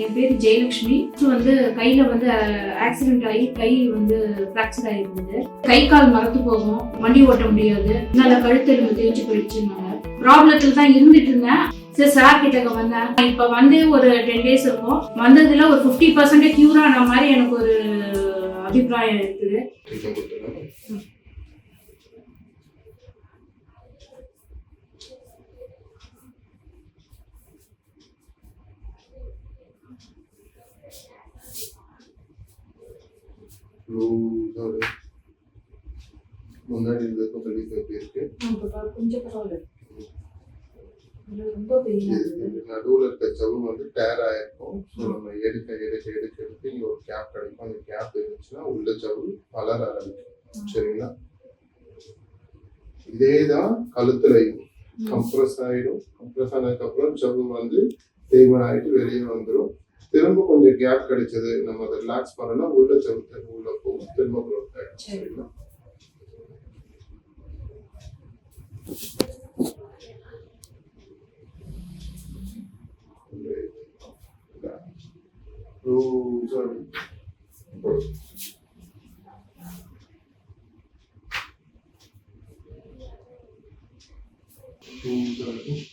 என் பேர் ஜெயலட்சுமி வந்து கையில வந்து ஆக்சிடென்ட் ஆகி கை வந்து ஃப்ராக்சர் ஆயிருந்தது. கை கால் மரத்து போகும். வண்டி ஓட்ட முடியாது. நல்ல கழுத்தெலும்பு தேய்ச்சி போயிடுச்சுனாங்க ப்ராப்ளத்தில் தான் இருந்துட்டு இருந்தேன். சரி சார் கிட்ட வந்தேன். இப்போ வந்து ஒரு டென் டேஸ் இருக்கும். வந்ததுல ஒரு ஃபிஃப்டி பர்சன்டேஜ் கியூர் ஆன மாதிரி எனக்கு ஒரு அபிப்பிராயம் இருக்குது. ட்ரீட்மெண்ட் முன்னாடி இருந்ததுக்கும் வெளியே எப்படி இருக்கு கொஞ்சம் நடுவில் இருக்க சவு வந்து டேர் ஆயிருக்கும் ஸோ நம்ம எடுக்க எடுக்க எடுக்க எடுக்க இங்கே ஒரு கேப் கிடைக்கும் அந்த கேப் இருந்துச்சுன்னா உள்ள ஜவ்வு வளர ஆரம்பிக்கும் சரிங்களா இதே தான் கழுத்துலையும் கம்ப்ரஸ் ஆயிடும் கம்ப்ரஸ் ஆனதுக்கப்புறம் சவு வந்து தேய்மன் ஆகிட்டு வெளியே வந்துடும் திரும்ப கொஞ்சம் கேப் கிடைச்சது நம்ம அதை ரிலாக்ஸ் பண்ணோம்னா உள்ள திரும்ப உள்ள போகும். திரும்ப க்ரோத் ஆயிடும் சரி. சரிங்களா? லூஸாக லூஸாக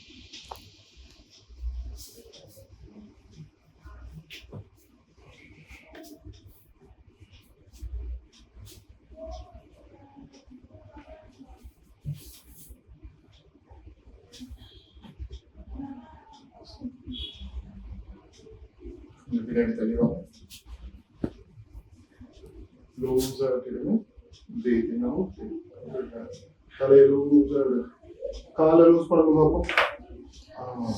லூஸாக விட்டுடுங்க பிரீத்திங் அவுட் தலையை லூஸாக விடு காலை லூஸ் பண்ணுங்க பார்ப்போம் ஆ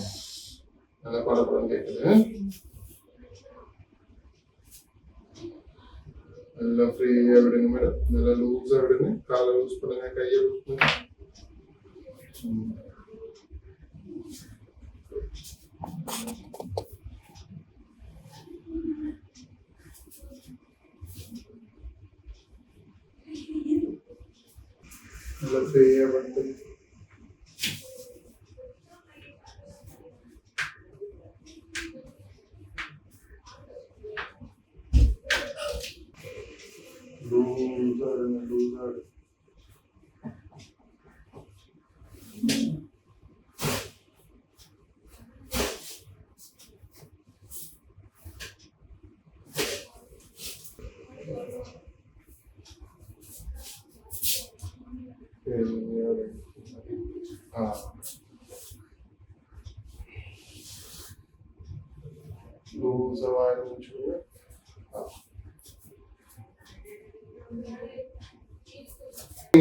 நல்லா படப்படம் கேட்குது நல்லா ஃப்ரீயாக விடுங்க மேடம் நல்லா லூஸாக விடுங்க காலை லூஸ் பண்ணுங்க கையை லூஸ் பண்ணுங்க ம். நல்லா ஃப்ரீயாக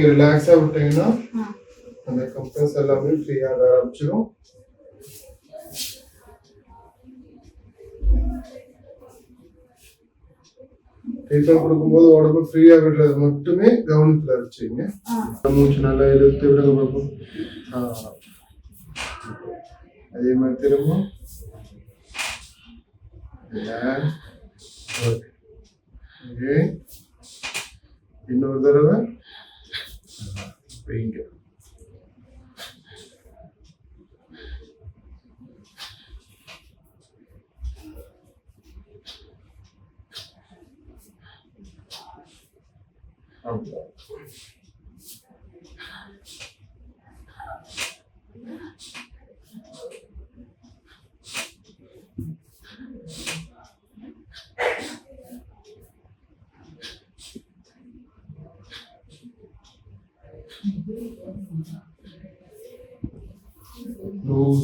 நீங்கள் ரிலாக்ஸாக விட்டீங்கன்னா. அந்த கம்ப்ரஸ் எல்லாமே ஃப்ரீயாக ஆரம்பிச்சிடும் ட்ரீட்மெண்ட் கொடுக்கும்போது உடம்பு ஃப்ரீயாக விடுறது மட்டுமே கவனத்தில் வச்சுங்க. மூச்சு நல்லா இழுத்து விடுங்க பார்ப்போம். அதே மாதிரி திரும்ப. இன்னொரு தடவை. வைங்க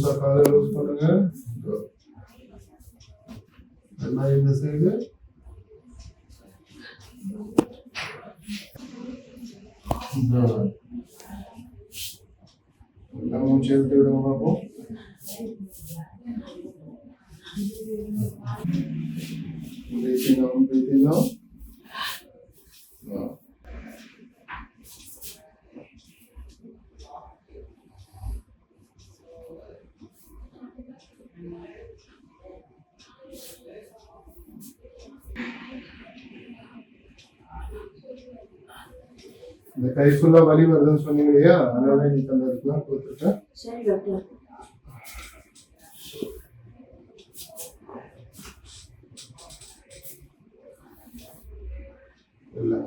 லூஸா காலை லூஸ் பண்ணுங்க. இந்த சைடு மூச்சு எடுத்து விடுங்க பார்ப்போம் Breathing out, breathing out. இந்த கை ஃபுல்லா வலி வருதுன்னு சொன்னீங்க இல்லையா அதனால இன்னைக்கு அந்த இருக்கலாம் கொடுத்துருக்கேன். இல்லை.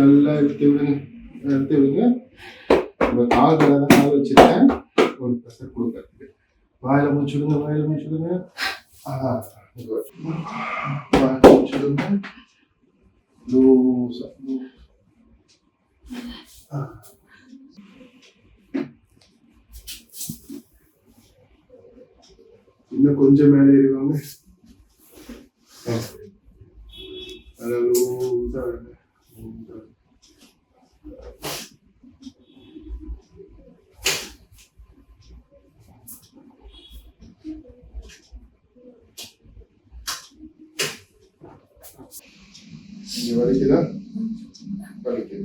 நல்லா எடுத்து விடுங்க. எடுத்து விடுங்க. உங்க கால் கடை தான் கால் வச்சுருக்கேன். ஒரு ப்ரெஷர் கொடுக்கறதுக்கு வாயில மூச்சு விடுங்க வாயில மூச்சு விடுங்க. ஆ வாயில மூச்சு விடுங்க. லூசா இன்னும் கொஞ்சம் மேலே ஏறிவாங்க அதை லூசா விடுங்க லூசா விடுங்க. இங்க வலிக்குதா வலிக்குது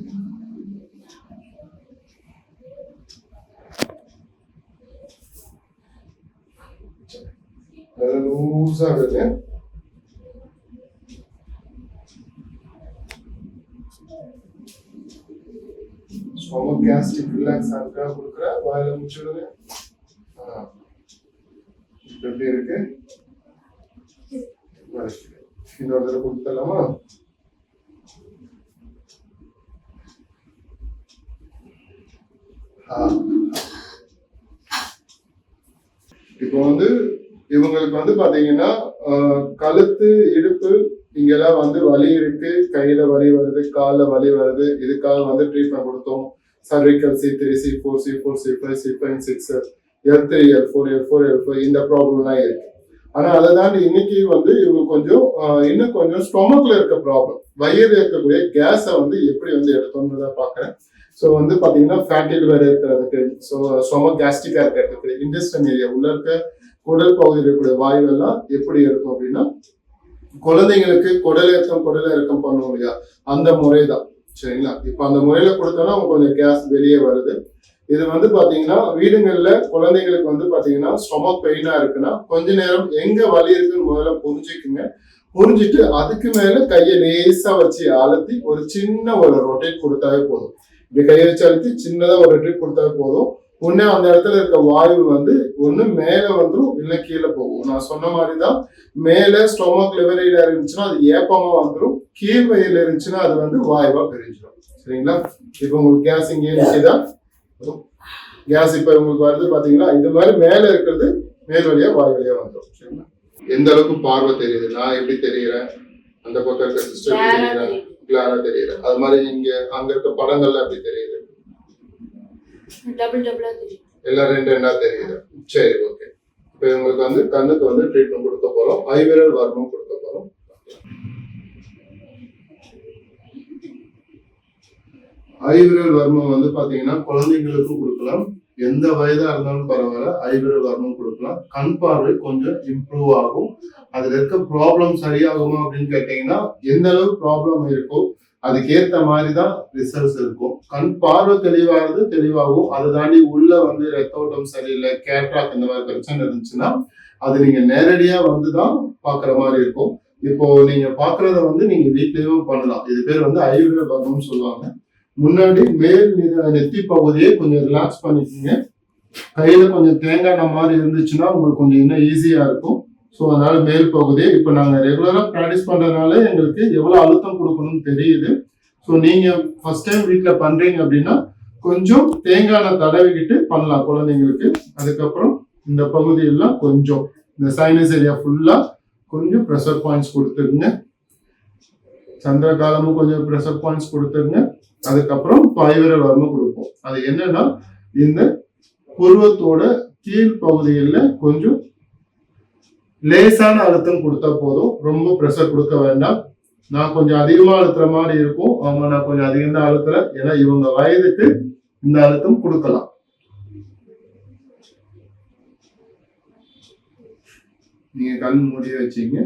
நல்லா லூஸா விடுங்க ஸ்டொமக் கேஸ்ட்ரிக் ரிலாக்ஸ் அதுக்காக கொடுக்குற வாயில முடிச்சு விடுங்க. எப்படி இருக்கு? இன்னொரு தடவை கொடுத்துடலாமா இப்போ வந்து இவங்களுக்கு வந்து பாத்தீங்கன்னா கழுத்து இடுப்பு இங்கெல்லாம் வந்து வலி இருக்கு. கையில வலி வருது காலில் வலி வருது. இதுக்காக வந்து ட்ரீட்மெண்ட் கொடுத்தோம். Cervical C three C four C four C five C five six L three L four L four L four இந்த ப்ராப்ளம்லாம் இருக்கு. ஆனா அதை தாண்டி இன்னைக்கு வந்து இவங்க கொஞ்சம் இன்னும் கொஞ்சம் ஸ்டொமக்ல இருக்க ப்ராப்ளம் வயிறு இருக்கக்கூடிய கேஸை வந்து எப்படி வந்து எடுத்தோம்ன்றத பாக்குறேன். ஸோ வந்து பாத்தீங்கன்னா ஃபேட்டி லிவர் இருக்கிறதுக்கு ஸோ ஸ்டொமக் கேஸ்டிக்காக இருக்கிறதுக்கு இன்டெஸ்டன் ஏரியா உள்ள இருக்க குடல் பகுதியில் இருக்கக்கூடிய வாயுவெல்லாம் எப்படி இருக்கும் அப்படின்னா குழந்தைங்களுக்கு குடல் ஏற்றம் குடல் இறக்கம் பண்ணுவோம் இல்லையா? அந்த முறை தான் சரிங்களா? இப்போ அந்த முறையில கொடுத்தோம்னா அவங்க கொஞ்சம் கேஸ் வெளியே வருது. இது வந்து பாத்தீங்கன்னா வீடுங்கள்ல குழந்தைங்களுக்கு வந்து பாத்தீங்கன்னா ஸ்டொமக் பெயினா இருக்குன்னா கொஞ்ச நேரம் எங்க வலி இருக்குன்னு முதல்ல புரிஞ்சுக்குங்க. புரிஞ்சுட்டு அதுக்கு மேல கையை லேசா வச்சு அழுத்தி ஒரு சின்ன ஒரு ரொட்டேட் கொடுத்தாவே போதும். இப்படி கையை வச்சு அழுத்தி சின்னதா ஒரு ரொட்டேட் கொடுத்தாவே போதும். ஒண்ணு அந்த இடத்துல இருக்க வாயு வந்து ஒண்ணு மேல வந்துரும் இல்ல கீழே போகும். நான் சொன்ன மாதிரி தான் மேல ஸ்டொமக் லிவரையில இருந்துச்சுன்னா அது ஏப்பமா வந்துரும் கீழ் வயிறுல இருந்துச்சுன்னா அது வந்து வாயுவா பிரிஞ்சிடும் சரிங்களா? இப்போ உங்களுக்கு கேஸ் இங்கே நிற்கிதா கேஸ் இப்ப உங்களுக்கு வருது பாத்தீங்களா? இது மாதிரி மேல இருக்கிறது மேல் வழியா வாய் வழியா வந்துடும் சரிங்களா? எந்த அளவுக்கு பார்வை தெரியுது? நான் எப்படி தெரியுறேன்? அந்த பக்கம் இருக்க சிஸ்டர் தெரியுறேன் கிளாரா தெரியுது? அது மாதிரி இங்க அங்க இருக்க படங்கள்ல எப்படி தெரியுது? டபுள் டபுளா தெரியும். எல்லாம் ரெண்டு ரெண்டா தெரியுது. சரி ஓகே இப்போ இவங்களுக்கு வந்து கண்ணுக்கு வந்து ட்ரீட்மெண்ட் கொடுக்க போறோம். ஐவிரல் வர்மம் கொடுக்க போறோம். ஐவிரல் வர்மம் வந்து பாத்தீங்கன்னா குழந்தைங்களுக்கும் கொடுக்கலாம். எந்த வயதா இருந்தாலும் பரவாயில்ல ஐவிரல் வர்மம் கொடுக்கலாம். கண் பார்வை கொஞ்சம் இம்ப்ரூவ் ஆகும். அதுல இருக்க ப்ராப்ளம் சரியாகுமா அப்படின்னு கேட்டீங்கன்னா எந்த அளவுக்கு ப்ராப்ளம் இருக்கோ அதுக்கேற்ற மாதிரி தான் ரிசல்ட்ஸ் இருக்கும். கண் பார்வை தெளிவாகிறது தெளிவாகும். அதை தாண்டி உள்ள வந்து ரத்த ஓட்டம் சரியில்லை கேட்ராக் இந்த மாதிரி பிரச்சனை இருந்துச்சுன்னா அது நீங்க நேரடியா வந்து தான் பாக்குற மாதிரி இருக்கும். இப்போ நீங்க பாக்குறத வந்து நீங்க வீட்லயும் பண்ணலாம். இது பேர் வந்து ஐவிட பகம்னு சொல்லுவாங்க. முன்னாடி மேல் நெத்தி பகுதியை கொஞ்சம் ரிலாக்ஸ் பண்ணிக்கோங்க. கையில கொஞ்சம் தேங்காய் மாதிரி இருந்துச்சுன்னா உங்களுக்கு கொஞ்சம் இன்னும் ஈஸியா இருக்கும். ஸோ அதனால மேல் பகுதி இப்போ நாங்கள் ரெகுலராக ப்ராக்டிஸ் பண்ணுறதுனால எங்களுக்கு எவ்வளோ அழுத்தம் கொடுக்கணும்னு தெரியுது. ஸோ நீங்கள் ஃபர்ஸ்ட் டைம் வீட்டில் பண்ணுறீங்க அப்படின்னா கொஞ்சம் தேங்காய் எண்ணெய் தடவிக்கிட்டு பண்ணலாம் குழந்தைங்களுக்கு. அதுக்கப்புறம் இந்த பகுதியெல்லாம் கொஞ்சம் இந்த சைனஸ் ஏரியா ஃபுல்லாக கொஞ்சம் ப்ரெஷர் பாயிண்ட்ஸ் கொடுத்துருங்க சந்திரகாலமும் கொஞ்சம் ப்ரெஷர் பாயிண்ட்ஸ் கொடுத்துருங்க அதுக்கப்புறம் பாய்விரல் வரமும் கொடுப்போம். அது என்னன்னா இந்த புருவத்தோட கீழ் பகுதியில் கொஞ்சம் லேசான அழுத்தம் கொடுத்தா போதும். ரொம்ப ப்ரெஷர் கொடுக்க வேண்டாம். நான் கொஞ்சம் அதிகமா அழுத்துற மாதிரி இருக்கும். அவங்க நான் கொஞ்சம் அதிகம் தான் அழுத்துறேன். ஏன்னா இவங்க வயதுக்கு இந்த அழுத்தம் கொடுக்கலாம். நீங்க கண் மூடி வச்சீங்க.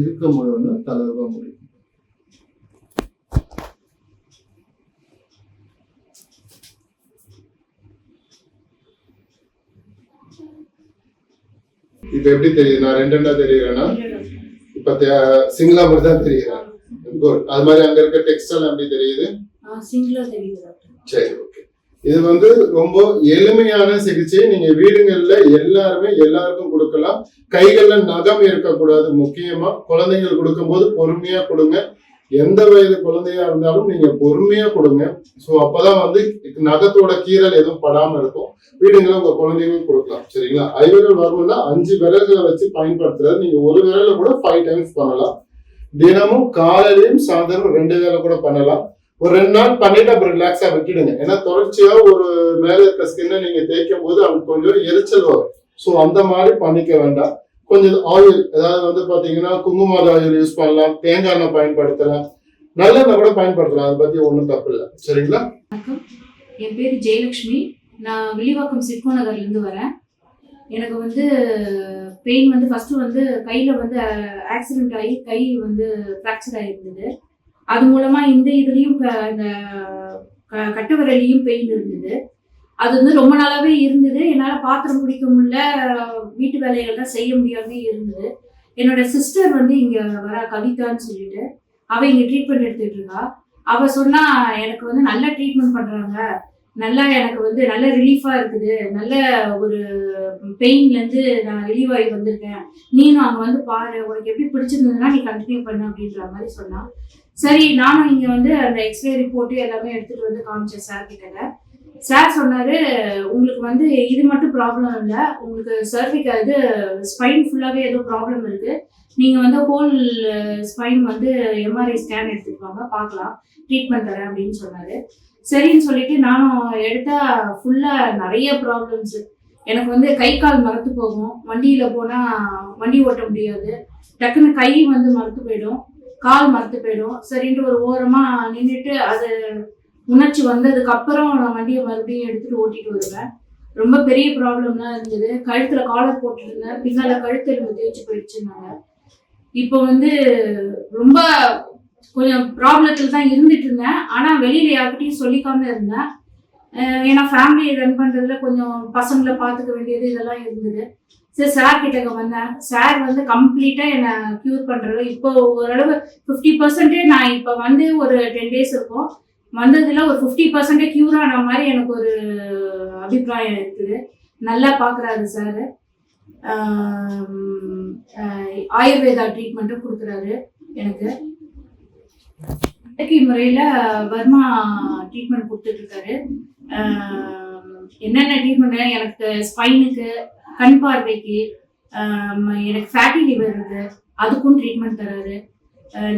இருக்க முடியும்னா தளர்வா முடியும். இப்ப எப்படி தெரியுது? நான் ரெண்டு ரெண்டா தெரியுறேன்னா? இப்ப சிங்கிளா மட்டும் தான் தெரியுறேன் குட் அது மாதிரி அங்க இருக்க டெக்ஸ்டைல் எப்படி தெரியுது? சரி இது வந்து ரொம்ப எளிமையான சிகிச்சை. நீங்க வீடுகள்ல எல்லாருமே எல்லாருக்கும் கொடுக்கலாம். கைகள்ல நகம் இருக்கக்கூடாது முக்கியமா. குழந்தைகள் கொடுக்கும்போது பொறுமையா கொடுங்க. எந்த வயது குழந்தையா இருந்தாலும் நீங்க பொறுமையா கொடுங்க. ஸோ அப்பதான் வந்து நகத்தோட கீறல் எதுவும் படாம இருக்கும். வீடுங்களை உங்க குழந்தைகளும் கொடுக்கலாம். சரிங்களா? ஐவிரல் வரணும்னா அஞ்சு விரல்களை வச்சு பயன்படுத்துறது. நீங்க ஒரு விரல கூட ஃபைவ் டைம்ஸ் பண்ணலாம். தினமும் காலையிலயும் சாயந்தரம் ரெண்டு வேலை கூட பண்ணலாம். ஒரு ரெண்டு நாள் பண்ணிட்டு அப்புறம் ரிலாக்ஸா விட்டுடுங்க. ஏன்னா தொடர்ச்சியா ஒரு மேல இருக்க ஸ்கின்னை நீங்க தேய்க்கும் போது அவங்களுக்கு கொஞ்சம் எரிச்சல் வரும். ஸோ அந்த மாதிரி பண்ணிக்க வேண்டாம். கொஞ்சம் ஆயில் அதாவது வந்து பாத்தீங்கன்னா குங்குமாத ஆயில் யூஸ் பண்ணலாம். தேங்காய் எண்ணெய் பயன்படுத்தலாம். நல்லெண்ணெய் கூட பயன்படுத்தலாம். அதை பத்தி ஒன்றும் தப்பு இல்லை. சரிங்களா? வணக்கம். என் பேர் ஜெயலக்ஷ்மி. நான் வில்லிவாக்கம் சிட்கோ நகர்லேருந்து வரேன். எனக்கு வந்து பெயின் வந்து ஃபஸ்ட்டு வந்து கையில் வந்து ஆக்சிடென்ட் ஆகி கை வந்து ஃப்ராக்சர் ஆகிருந்தது அது மூலமாக இந்த இதுலேயும் இந்த க- பெயின் இருந்தது. அது வந்து ரொம்ப நாளாகவே இருந்தது. என்னால் பாத்திரம் பிடிக்க முடியல. வீட்டு வேலைகள்லாம் செய்ய முடியாமே இருந்தது. என்னோட சிஸ்டர் வந்து இங்கே வர கவிதான்னு சொல்லிட்டு. அவள் இங்கே ட்ரீட்மெண்ட் எடுத்துகிட்டு இருக்கா. அவ சொன்னா எனக்கு வந்து நல்ல ட்ரீட்மெண்ட் பண்றாங்க. நல்லா எனக்கு வந்து நல்ல ரிலீஃபாக இருக்குது. நல்ல ஒரு பெயின்லேருந்து நான் ரிலீவ் ஆகி வந்திருக்கேன். நீனும் அங்கே வந்து பாரு உனக்கு எப்படி பிடிச்சிருந்ததுன்னா நீ கண்டினியூ பண்ணு அப்படின்ற மாதிரி சொன்னான் சரி நானும் இங்கே வந்து அந்த எக்ஸ்ரே ரிப்போர்ட்டு எல்லாமே எடுத்துகிட்டு வந்து காமிச்சேன் சார் கிட்ட. சார் சொன்னார் உங்களுக்கு வந்து இது மட்டும் ப்ராப்ளம் இல்லை. உங்களுக்கு சர்விக்கு இது ஸ்பைன் ஃபுல்லாகவே ஏதோ ப்ராப்ளம் இருக்குது நீங்கள் வந்து ஹோல் ஸ்பைன் வந்து எம்ஆர்ஐ ஸ்கேன் எடுத்துட்டு வாங்க பார்க்கலாம். ட்ரீட்மெண்ட் தரேன் அப்படின்னு சொன்னார். சரின்னு சொல்லிட்டு நானும் எடுத்தால் ஃபுல்லாக நிறைய ப்ராப்ளம்ஸ் எனக்கு வந்து கை கால் மரத்து போகும். வண்டியில் போனால் வண்டி ஓட்ட முடியாது. டக்குன்னு கை வந்து மரத்து போயிடும். கால் மறந்து போயிடும். சரின்ட்டு ஒரு ஓரமாக நின்றுட்டு அது உணர்ச்சி வந்ததுக்கு அப்புறம் நான் வண்டியை மறுபடியும் எடுத்துட்டு ஓட்டிட்டு வருவேன். ரொம்ப பெரிய ப்ராப்ளம்லாம் இருந்தது. கழுத்துல காலர் போட்டிருந்தேன் பின்னால கழுத்து எலும்பு தேய்ச்சி போயிடுச்சுன்னாங்க. இப்போ வந்து ரொம்ப கொஞ்சம் ப்ராப்ளத்தில் தான் இருந்துட்டு இருந்தேன் ஆனால் வெளியில் யார்கிட்டயும் சொல்லிக்காம இருந்தேன். ஏன்னா ஃபேமிலியை ரன் பண்ணுறதுல கொஞ்சம் பசங்களை பார்த்துக்க வேண்டியது இதெல்லாம் இருந்தது. சரி சார் கிட்டக்க வந்தேன். சார் வந்து கம்ப்ளீட்டாக என்னை க்யூர் பண்ணுறது இப்போ ஓரளவு ஃபிஃப்டி பர்சன்டே நான் இப்போ வந்து ஒரு டென் டேஸ் இருக்கும். வந்ததில் ஒரு ஃபிஃப்டி பர்சன்டே க்யூர் ஆன மாதிரி எனக்கு ஒரு அபிப்பிராயம் இருக்குது. நல்லா பார்க்குறாரு சார் ஆயுர்வேதா ட்ரீட்மெண்ட்டும் கொடுக்குறாரு எனக்கு. இயற்கை முறையில் வர்மா ட்ரீட்மெண்ட் கொடுத்துட்ருக்காரு. என்னென்ன ட்ரீட்மெண்ட் எனக்கு ஸ்பைனுக்கு கண் பார்வைக்கு எனக்கு ஃபேட்டி லிவர் இருக்கு அதுக்கும் ட்ரீட்மெண்ட் தராரு.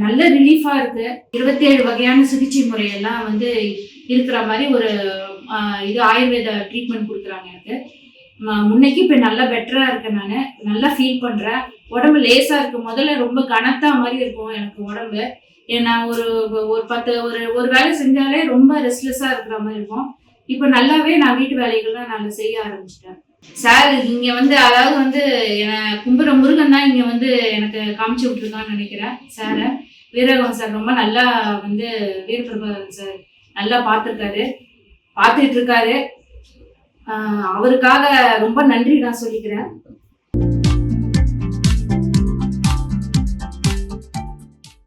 நல்ல ரிலீஃபாக இருக்கு. இருபத்தேழு வகையான சிகிச்சை முறையெல்லாம் வந்து இருக்கிற மாதிரி ஒரு இது ஆயுர்வேத ட்ரீட்மெண்ட் கொடுக்குறாங்க எனக்கு. முன்னைக்கு இப்போ நல்லா பெட்டராக இருக்கேன் நான். நல்லா ஃபீல் பண்ணுறேன் உடம்பு லேசாக இருக்கும் முதல்ல ரொம்ப கனத்தா மாதிரி இருக்கும் எனக்கு உடம்பு. ஏ, நான் ஒரு ஒரு பத்து ஒரு ஒரு வேலை செஞ்சாலே ரொம்ப ரெஸ்ட்லெஸ்ஸாக இருக்கிற மாதிரி இருக்கும். இப்போ நல்லாவே நான் வீட்டு வேலைகள்லாம் நான் செய்ய ஆரம்பிச்சிட்டேன். சார் இங்கே வந்து அதாவது வந்து என்னை கும்புற முருகன் தான் இங்கே வந்து எனக்கு காமிச்சு விட்ருக்கான்னு நினைக்கிறேன். சாரை வீரகம் சார் ரொம்ப நல்லா வந்து வீரபிரபாகரன் சார் நல்லா பார்த்துருக்காரு. பார்த்துட்டு இருக்காரு. அவருக்காக ரொம்ப நன்றி நான் சொல்லிக்கிறேன்.